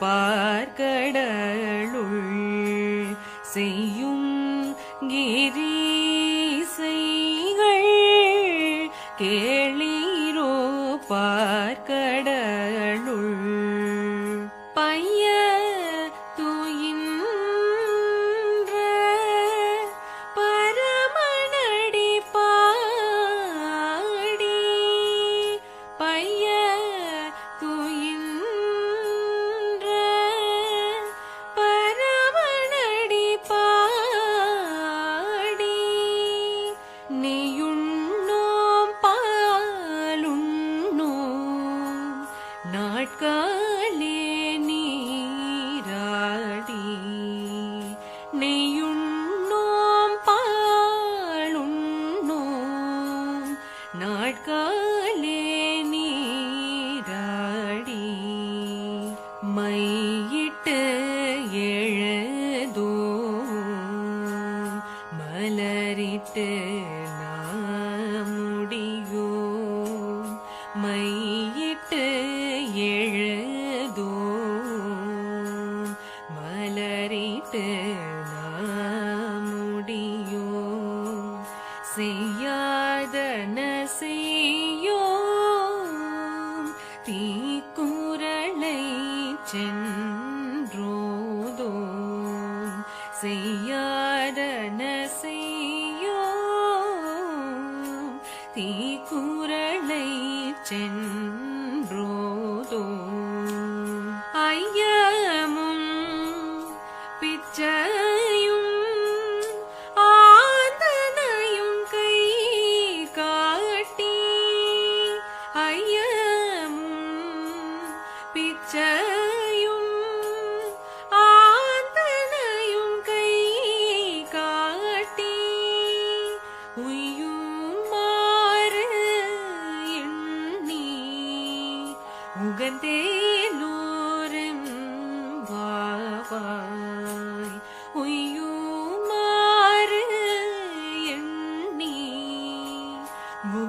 பார்க்கடலுள் செய்யும் கிரீசைகள். கேளீரோ பார்க்கடலுள் நாட்காலே நீராடி நெய்யுண்ணோம் பாழுண்ணோம் நாட்காலே நீராடி மை மலரிட்டு நாம் முடியோ செய்யாதன செய்யோ தீக்குறளை சென்றோதோ செய்யாதன செய்யோ தீக்குறளை சென்றோதோ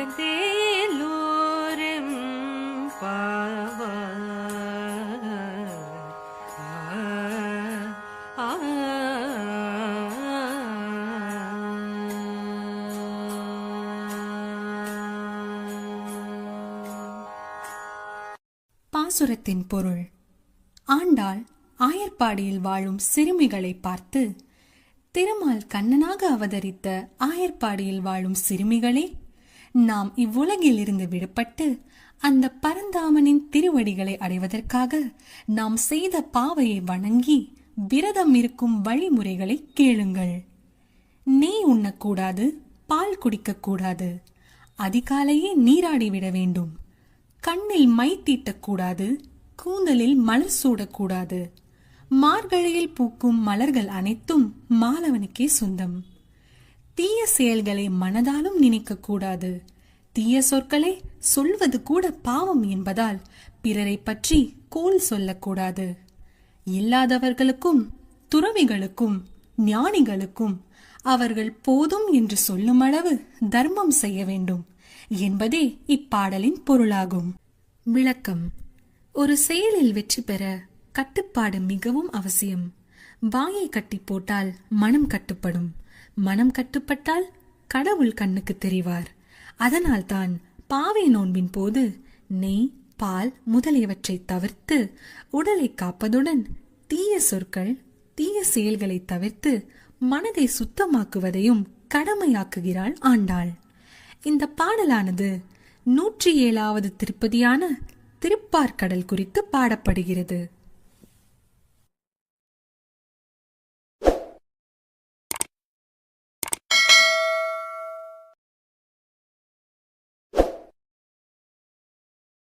முகந்தேலோரும் பாவாய் பாசுரத்தின் பொருள். ஆண்டாள் ஆயர்பாடியில் வாழும் சிறுமிகளை பார்த்து திருமால் கண்ணனாக அவதரித்த ஆயர்பாடியில் வாழும் சிறுமிகளே நாம் இவ்வுலகில் இருந்து விடுபட்டு அந்த பரந்தாமனின் திருவடிகளை அடைவதற்காக நாம் செய்த பாவையை வணங்கி விரதம் இருக்கும் வழிமுறைகளை கேளுங்கள். நெய் உண்ணக்கூடாது பால் குடிக்கக்கூடாது அதிகாலையே நீராடி விட வேண்டும். கண்ணில் மை தீட்டக்கூடாது கூந்தலில் மலர் சூடக்கூடாது. மார்கழியில் பூக்கும் மலர்கள் அனைத்தும் மாலவனுக்கே சொந்தம். தீய செயல்களை மனதாலும் நினைக்கக்கூடாது. தீய சொற்களை சொல்வது கூட பாவம் என்பதால் பிறரை பற்றி கோல் சொல்லக்கூடாது. இல்லாதவர்களுக்கும் துறவிகளுக்கும் ஞானிகளுக்கும் அவர்கள் போதும் என்று சொல்லும் அளவு தர்மம் செய்ய வேண்டும். என்பதே இப்பாடலின் பொருளாகும். விளக்கம். ஒரு செயலில் வெற்றி பெற கட்டுப்பாடு மிகவும் அவசியம். வாயை கட்டி போட்டால் மனம் கட்டுப்படும். மனம் கட்டுப்பட்டால் கடவுள் கண்ணுக்கு தெரிவார். அதனால்தான் பாவை நோன்பின் போது நெய் பால் முதலியவற்றை தவிர்த்து உடலை காப்பதுடன் தீய சொற்கள் தீய செயல்களை தவிர்த்து மனதை சுத்தமாக்குவதையும் கடமையாக்குகிறாள் ஆண்டாள். இந்த பாடலானது நூற்றி ஏழாவது திருப்பதியான திருப்பார்கடல் குறித்து பாடப்படுகிறது.